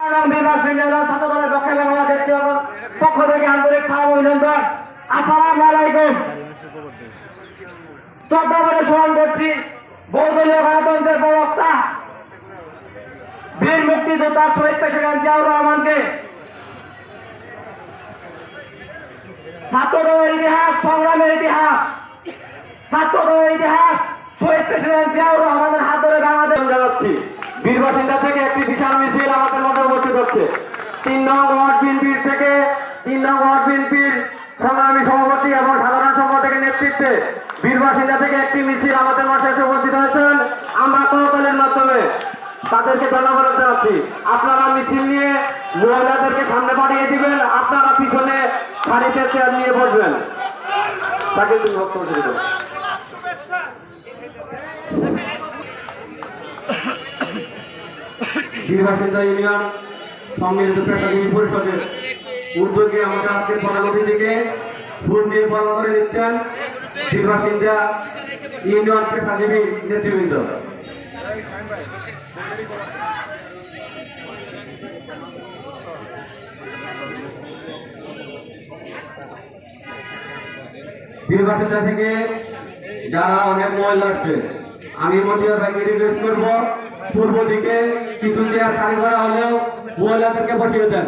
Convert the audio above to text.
নির্বাচন ছাত্র পক্ষে বাংলা ব্যক্তিগত পক্ষ থেকে আন্তরিক সালাম অভিনন্দন। আসসালামু আলাইকুম। শ্রদ্ধা করে স্মরণ করছি বহুদলীয় গণতন্ত্রের প্রবক্তা, বীর মুক্তিযোদ্ধা শহীদ প্রেসিডেন্ট জিয়াউর রহমানকে। ছাত্র ইতিহাস, সংগ্রামের ইতিহাস। ছাত্র দলের ইতিহাস, শহীদ প্রেসিডেন্ট জিয়াউর রহমানের হাত ধরে বাংলাদেশ জানাচ্ছি, বীরবাসিন্দা থেকে তিন নং ওয়ার্ড বিএনপির থেকে তিন নং ওয়ার্ড বিএনপির সংগ্রামী সভাপতি এবং সাধারণ সম্পাদকের নেতৃত্বে বীরবাসিন্দা থেকে একটি মিছিল আমাদের মাঝে এসে উপস্থিত হয়েছেন। আমরা করতালের মাধ্যমে তাদেরকে ধন্যবাদ জানাচ্ছি আপনারা মিছিল নিয়ে মহিলাদেরকে সামনে পাঠিয়ে দিবেন। আপনারা পিছনে সারিতে চেয়ার নিয়ে বসবেন। তাকে। বীরবাসিন্দা ইউনিয়ন সম্মিলিত পেশাজীবী পরিষদের উদ্যোগে আমাদের আজকের প্রধান অতিথিকে ফুল দিয়ে পালন করে নিচ্ছেন বীরবাসিন্দা ইউনিয়ন পেশাজীবী নেতৃবৃন্দ। বীরবাসিন্দা থেকে যারা অনেক মহিলা আসছে আমি মতিয়ার ভাইকে রিকোয়েস্ট করব। পূর্ব দিকে কিছু চেয়ার খালি করা হলেও মহিলাদেরকে বসিয়ে দেন।